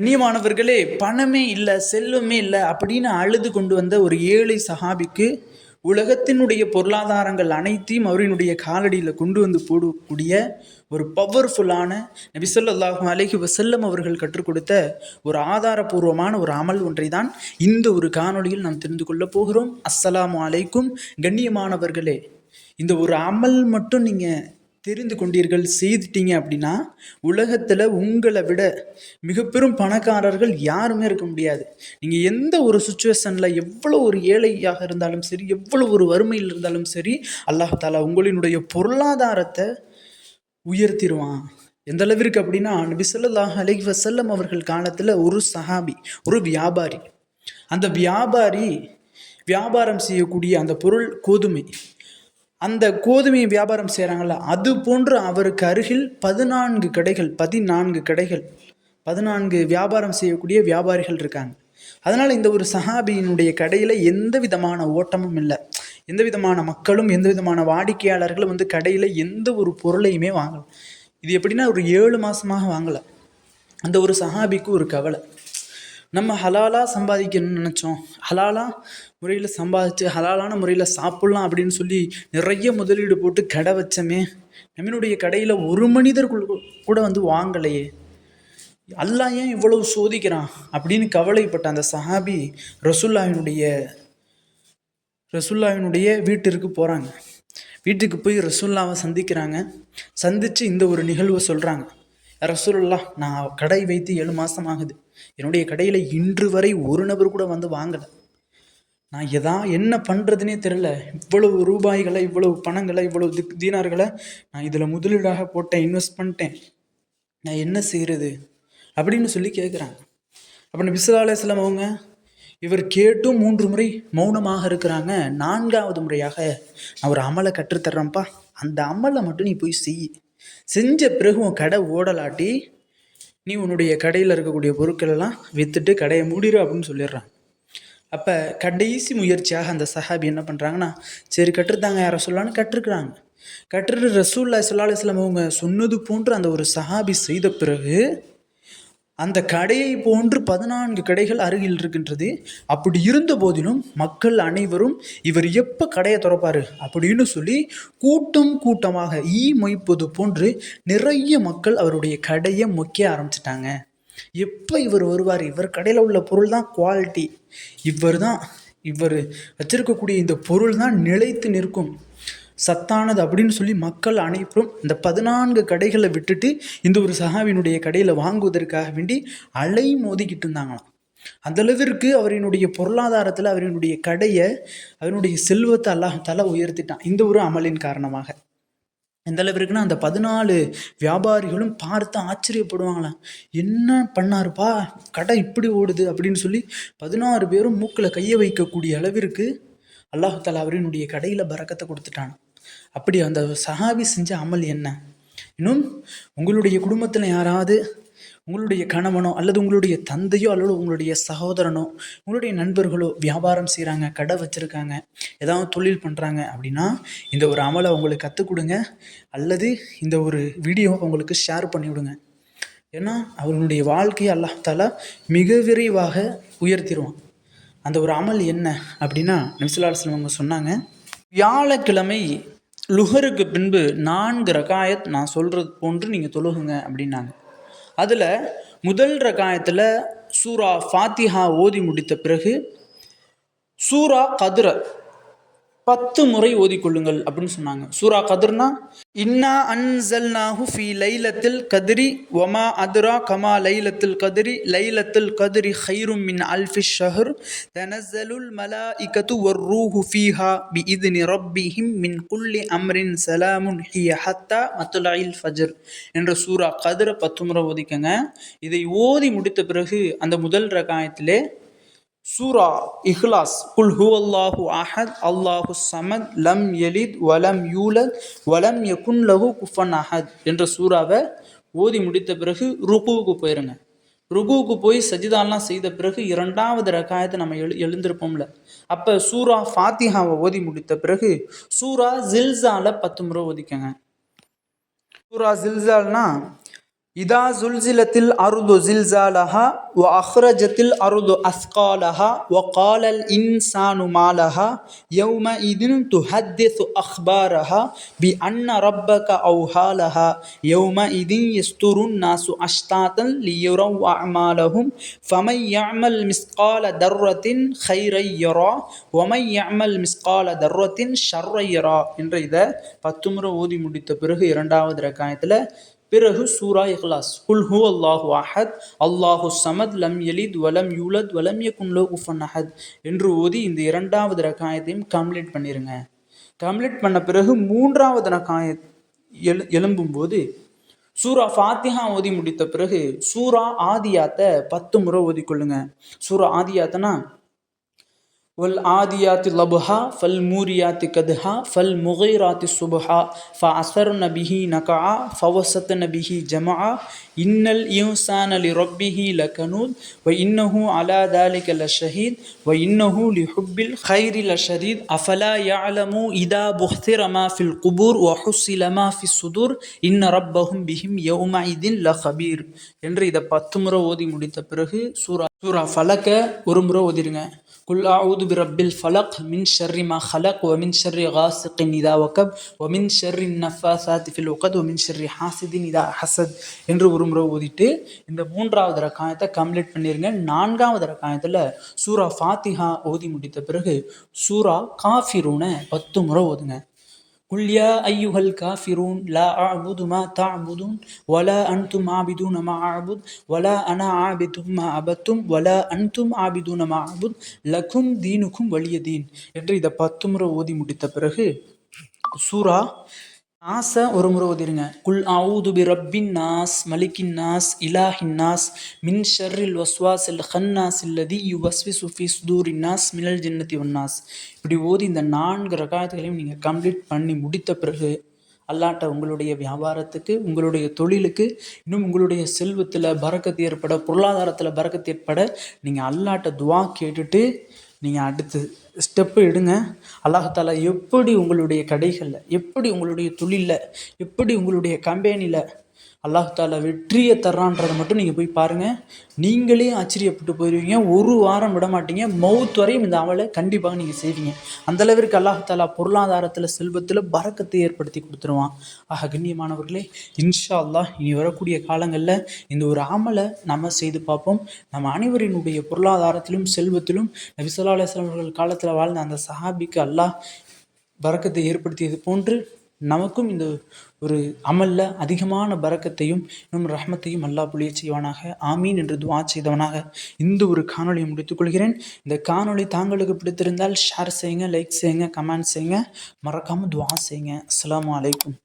கண்ணியமானவர்களே பணமே இல்லை செல்வமே இல்லை அப்படின்னு அழுது கொண்டு வந்த ஒரு ஏழை சஹாபிக்கு உலகத்தினுடைய பொருளாதாரங்கள் அனைத்தையும் அவரினுடைய காலடியில் கொண்டு வந்து போடக்கூடிய ஒரு பவர்ஃபுல்லான நபிசல்லாஹு அலைஹி வசல்லம் அவர்கள் கற்றுக் கொடுத்த ஒரு ஆதாரபூர்வமான ஒரு அமல் ஒன்றை தான் இந்த ஒரு காணொளியில் நாம் தெரிந்து கொள்ளப் போகிறோம். அஸ்ஸலாமு அலைக்கும். கண்ணியமானவர்களே இந்த ஒரு அமல் மட்டும் நீங்கள் தெரிந்து கொண்டீர்கள் செய்துட்டீங்க அப்படின்னா உலகத்தில் உங்களை விட மிக பெரும் பணக்காரர்கள் யாருமே இருக்க முடியாது. நீங்கள் எந்த ஒரு சுச்சுவேஷனில் எவ்வளோ ஒரு ஏழையாக இருந்தாலும் சரி எவ்வளோ ஒரு வறுமையில் இருந்தாலும் சரி அல்லாஹ் தாலா உங்களினுடைய பொருளாதாரத்தை உயர்த்திடுவான். எந்த அளவிற்கு அப்படின்னா நபி அலி வசல்லம் அவர்கள் காலத்தில் ஒரு சஹாபி ஒரு வியாபாரி. அந்த வியாபாரி வியாபாரம் செய்யக்கூடிய அந்த பொருள் கோதுமை. அந்த கோதுமை வியாபாரம் செய்கிறாங்கள அது போன்று அவருக்கு அருகில் பதினான்கு கடைகள் பதினான்கு கடைகள் பதினான்கு வியாபாரம் செய்யக்கூடிய வியாபாரிகள் இருக்காங்க. அதனால் இந்த ஒரு சஹாபியினுடைய கடையில் எந்த விதமான ஓட்டமும் இல்லை. எந்த விதமான மக்களும் எந்த விதமான வாடிக்கையாளர்களும் வந்து கடையில் எந்த ஒரு பொருளையுமே வாங்கலை. இது எப்படின்னா ஒரு ஏழு மாதமாக வாங்கலை. அந்த ஒரு சஹாபிக்கு ஒரு கவலை. நம்ம ஹலாலாக சம்பாதிக்கணும்னு நினச்சோம். ஹலாலாக முறையில் சம்பாதிச்சு ஹலாலான முறையில் சாப்பிட்லாம் அப்படின்னு சொல்லி நிறைய முதலீடு போட்டு கடை வச்சோமே. நம்மளுடைய கடையில் ஒரு மனிதர் கூட- வந்து வாங்கலையே. அல்லாஹ் ஏன் இவ்வளவு சோதிக்கிறான் அப்படின்னு கவலைப்பட்ட அந்த சஹாபி ரசுல்லாவினுடைய ரசுல்லாவினுடைய வீட்டிற்கு போகிறாங்க வீட்டுக்கு போய் ரசுல்லாவை சந்திக்கிறாங்க. சந்தித்து இந்த ஒரு நிகழ்வை சொல்கிறாங்க ரசூலுல்லா நான் கடை வைத்து ஏழு மாதம் ஆகுது. என்னுடைய கடையில் இன்று வரை ஒரு நபர் கூட வந்து வாங்கலை. நான் எதா என்ன பண்ணுறதுனே தெரில இவ்வளவு ரூபாய்களை இவ்வளவு பணங்களை இவ்வளவு திக் தீனார்களை நான் இதில் முதலீடாக போட்டேன் இன்வெஸ்ட் பண்ணிட்டேன். நான் என்ன செய்கிறது அப்படின்னு சொல்லி கேட்குறாங்க அப்போ நபிசுல்லா அவங்க இவர் கேட்டும் மூன்று முறை மௌனமாக இருக்கிறாங்க. நான்காவது முறையாக நான் ஒரு அமலை கற்றுத்தர்றேன்ப்பா. அந்த அமலை மட்டும் நீ போய் செய். செஞ்ச பிறகு உன் கடை ஓடலாட்டி நீ உன்னுடைய கடையில் இருக்கக்கூடிய பொருட்கள் எல்லாம் விற்றுட்டு கடையை மூடிடு அப்படின்னு சொல்லிடுறான். அப்போ கடைசி முயற்சியாக அந்த சஹாபி என்ன பண்ணுறாங்கன்னா சரி கற்றுத்தாங்க யாரை சொல்லான்னு கற்றுக்குறாங்க. கற்றுட்டு ரசூல்லா சல்லா அலிஸ்லாம் அவங்க சொன்னது போன்று அந்த ஒரு சஹாபி செய்த பிறகு அந்த கடையை போன்று பதினான்கு கடைகள் அருகில் இருக்கின்றது. அப்படி இருந்த போதிலும் மக்கள் அனைவரும் இவர் எப்போ கடையை திறப்பாரு? அப்படின்னு சொல்லி கூட்டம் கூட்டமாக ஈ மொய்ப்பது போன்று நிறைய மக்கள் அவருடைய கடையை மொக்க ஆரம்பிச்சிட்டாங்க. எப்போ இவர் வருவார்? இவர் கடையில் உள்ள பொருள் தான் குவாலிட்டி இவர் தான் இவர் வச்சிருக்கக்கூடிய இந்த பொருள் தான் நிலைத்து நிற்கும். சத்தானது அப்படின்னு சொல்லி மக்கள் அனைவரும் இந்த பதினான்கு கடைகளை விட்டுட்டு இந்த ஒரு சஹாவினுடைய கடையில் வாங்குவதற்காக வேண்டி அலை மோதிக்கிட்டு இருந்தாங்களாம். அந்த அளவிற்கு அவரினுடைய பொருளாதாரத்தில் அவரினுடைய கடையை அவரினுடைய செல்வத்தை அல்லாஹ் தலை உயர்த்திட்டான். இந்த ஒரு அமலின் காரணமாக. எந்த அளவிற்குன்னா அந்த பதினாலு வியாபாரிகளும் பார்த்து ஆச்சரியப்படுவாங்களாம். என்ன பண்ணாருப்பா? கடை இப்படி ஓடுது அப்படின்னு சொல்லி பதினாறு பேரும் மூக்கில் கையை வைக்கக்கூடிய அளவிற்கு அல்லாஹ் தாலா அவரினுடைய கடையில் பறக்கத்தை கொடுத்துட்டான் அப்படி அந்த சஹாபி செஞ்ச அமல் என்ன? இன்னும் உங்களுடைய குடும்பத்தில் யாராவது உங்களுடைய கணவனோ அல்லது உங்களுடைய தந்தையோ அல்லது உங்களுடைய சகோதரனோ உங்களுடைய நண்பர்களோ வியாபாரம் செய்கிறாங்க கடை வச்சுருக்காங்க ஏதாவது தொழில் பண்ணுறாங்க அப்படின்னா இந்த ஒரு அமலை அவங்களுக்கு கற்றுக் கொடுங்க. அல்லது இந்த ஒரு வீடியோ அவங்களுக்கு ஷேர் பண்ணிவிடுங்க ஏன்னா அவர்களுடைய வாழ்க்கையை அல்லாஹ் மிக விரைவாக உயர்த்திடுவான். அந்த ஒரு அமல் என்ன அப்படின்னா நபிசுல்லாஸ்லம் அவங்க சொன்னாங்க வியாழக்கிழமை லுஹருக்கு பின்பு நான்கு ரகாயத் நான் சொல்கிறது போன்று நீங்கள் தொழுகுங்க அப்படின்னாங்க. அதில் முதல் ரகாயத்தில் சூரா ஃபாத்திஹா ஓதி முடித்த பிறகு சூரா கதுர பத்து முறை ஓதிக்கொள்ளுங்கள் அப்படின்னு சொன்னாங்க. சூரா கதிர்னா இன்னா அன்சல்னாஹு ஃபி லைலத்தில் கதிரி ஒமா அதுரா கமா லைலத்தில் கதிரி லைலத்தில் கதிரி ஹைரும் மின் அல்ஃபி ஷஹர் தெனசலுல் மலா இகத்து ஒர் ரூஹு ஃபீஹா பி இது நிரப்பிஹிம் மின் குல்லி அம்ரின் சலாமுன் ஹிய ஹத்தா மத்துலாயில் ஃபஜர். என்ற சூரா கதிர பத்து முறை ஓதிக்கங்க. இதை ஓதி முடித்த பிறகு அந்த முதல் ரகாயத்திலே சூரா இஹ்லாஸ் குல் ஹு அல்லாஹு அஹத் அல்லாஹு சமத் லம் எலித் வலம் யூலத் வலம் யகுன் லஹு குஃபன் அஹத் என்ற சூறாவை ஓதி முடித்த பிறகு ருகுவுக்கு போயிருங்க. ருகுவுக்கு போய் சஜிதாலாம் செய்த பிறகு இரண்டாவது ரகாயத்தை நம்ம எழு எழுந்திருப்போம்ல. அப்போ சூரா ஃபாத்திஹாவை ஓதி முடித்த பிறகு சூரா ஜில்சால பத்து முறை ஓதிக்கங்க. சூரா ஜில்சால்னா இதா ஜுல்சிலத்தில் அருது ஜில்சாலஹா வ அஹ்ரஜத்தில் அருது அஸ்காலஹா வ காலல் இன்சானு மாலஹா யௌம இதின் துஹத்திசு அஹ்பாரஹா பி அன்ன ரப்பக அவுஹாலஹா யௌம இதின் யஸ்துருன் நாசு அஷ்தாத்தன் லியுரவ் அமாலஹும் ஃபமை யமல் மிஸ்கால தர்ரத்தின் ஹைரையரா ஒமை யமல் மிஸ்கால தர்ரத்தின் ஷர்ரையரா என்ற இதை பத்து முறை ஓதி முடித்த பிறகு இரண்டாவது ரக்காயத்தில் பிறகு சூரா இஹ்லாஸ். குல் ஹூ அல்லாஹு அஹத் அல்லாஹு சமத் லம் எலித் வலம் யூலத் வலம் யகுன் லோ உஃபன் அஹத் என்று ஓதி இந்த இரண்டாவது ரகாயத்தையும் கம்ப்ளீட் பண்ணிடுங்க கம்ப்ளீட் பண்ண பிறகு மூன்றாவது ரகாய எழு எழும்பும்போது சூரா ஃபாத்திஹா ஓதி முடித்த பிறகு சூரா ஆதியாத்தை பத்து முறை ஓதிக்கொள்ளுங்க. சூரா ஆதியாத்தனா والعاديات ضبحا فالموريات قدحا فالمغيرات صبحا فعصرن به نقعا فوسطن به جمعا إن الإنسان لربه لكنود وإنه على ذلك لشهيد وإنه لحب الخير لشديد أفلا يعلم إذا بحثر ما في القبور وحصل ما في الصدور إن ربهم بهم يومئذ لخبير என்று இதை பத்து முறை ஓதி முடித்த பிறகு சூரா சூரா ஃபலக்க ஒரு முறை ஓதிடுங்க குல் அவுது பிரபில் ஃபலக் மின் ஷர்ரி மா ஹலக் ஒமின் ஷர்ரி காசிக்கின் இதா வக்கப் ஒமின் மின் ஷர்ரி நஃபாசாத் ஃபில் உகத் ஒமின் ஷர்ரி ஹாசிதின் இதா ஹசத் என்று ஒரு முறை ஓதிட்டு இந்த மூன்றாவது ரக்காயத்தை கம்ப்ளீட் பண்ணிடுங்க நான்காவது ரக்காயத்தில் சூரா ஃபாத்திஹா ஓதி முடித்த பிறகு சூரா காஃபிரூனை பத்து முறை ஓதுங்க. قل يا أيها الكافرون لا أعبد ما تعبدون ولا أنتم عابدون ما أعبد ولا أنا عابد ما عبدتم ولا أنتم عابدون ما أعبد لكم دينكم ولي دين என்று இதை பத்து முறை ஓதி முடித்த பிறகு சூரா நாசை ஒரு முறை ஓதிருங்க. குல் ஆவுது பி ரப்பின் நாஸ் மலிக்கின் நாஸ் இலாஹின் நாஸ் மின் ஷர்ரில் வஸ்வாசில் ஹன்னாஸ் இல்லதி யு வஸ்வி சுஃபி சுதூரின் நாஸ் மினல் ஜின்னத்தி ஒன்னாஸ் இப்படி ஓதி இந்த நான்கு ரகாயத்துகளையும் நீங்கள் கம்ப்ளீட் பண்ணி முடித்த பிறகு அல்லாட்ட உங்களுடைய வியாபாரத்துக்கு உங்களுடைய தொழிலுக்கு இன்னும் உங்களுடைய செல்வத்தில் பறக்கத்து ஏற்பட பொருளாதாரத்தில் பறக்கத்து ஏற்பட நீங்கள் அல்லாட்ட துவா கேட்டுட்டு நீங்கள் அடுத்து ஸ்டெப்பு எடுங்க. அல்லாஹாலா எப்படி உங்களுடைய கடைகளில் எப்படி உங்களுடைய தொழிலில் எப்படி உங்களுடைய கம்பெனியில் அல்லாஹால வெற்றியை தர்றான்றதை மட்டும் நீங்கள் போய் பாருங்கள் நீங்களே ஆச்சரியப்பட்டு போயிடுவீங்க ஒரு வாரம் விட மாட்டீங்க. மவுத் வரையும் இந்த அமலை கண்டிப்பாக நீங்கள் செய்வீங்க. அந்தளவிற்கு அல்லாஹாலா பொருளாதாரத்தில் செல்வத்தில் பறக்கத்தை ஏற்படுத்தி கொடுத்துருவான். ஆக கண்ணியமானவர்களே இன்ஷா அல்லாஹ் இனி வரக்கூடிய காலங்களில் இந்த ஒரு அமலை நம்ம செய்து பார்ப்போம். நம்ம அனைவரினுடைய பொருளாதாரத்திலும் செல்வத்திலும் நபிசல்லா அவர்கள் காலத்தில் வாழ்ந்த அந்த சஹாபிக்கு அல்லாஹ் பறக்கத்தை ஏற்படுத்தியது போன்று நமக்கும் இந்த ஒரு அமல்ல அதிகமான பறக்கத்தையும் இன்னும் ரஹமத்தையும் அல்லா புளிய செய்வானாக. ஆமீன் என்று துவா செய்தவனாக. இந்த ஒரு காணொலியை முடித்துக்கொள்கிறேன் இந்த காணொலி தாங்களுக்கு பிடித்திருந்தால் ஷேர் செய்யுங்க லைக் செய்யுங்க கமெண்ட் செய்யுங்க. மறக்காமல் துவா செய்யுங்க. அஸ்லாம் வலைக்கும்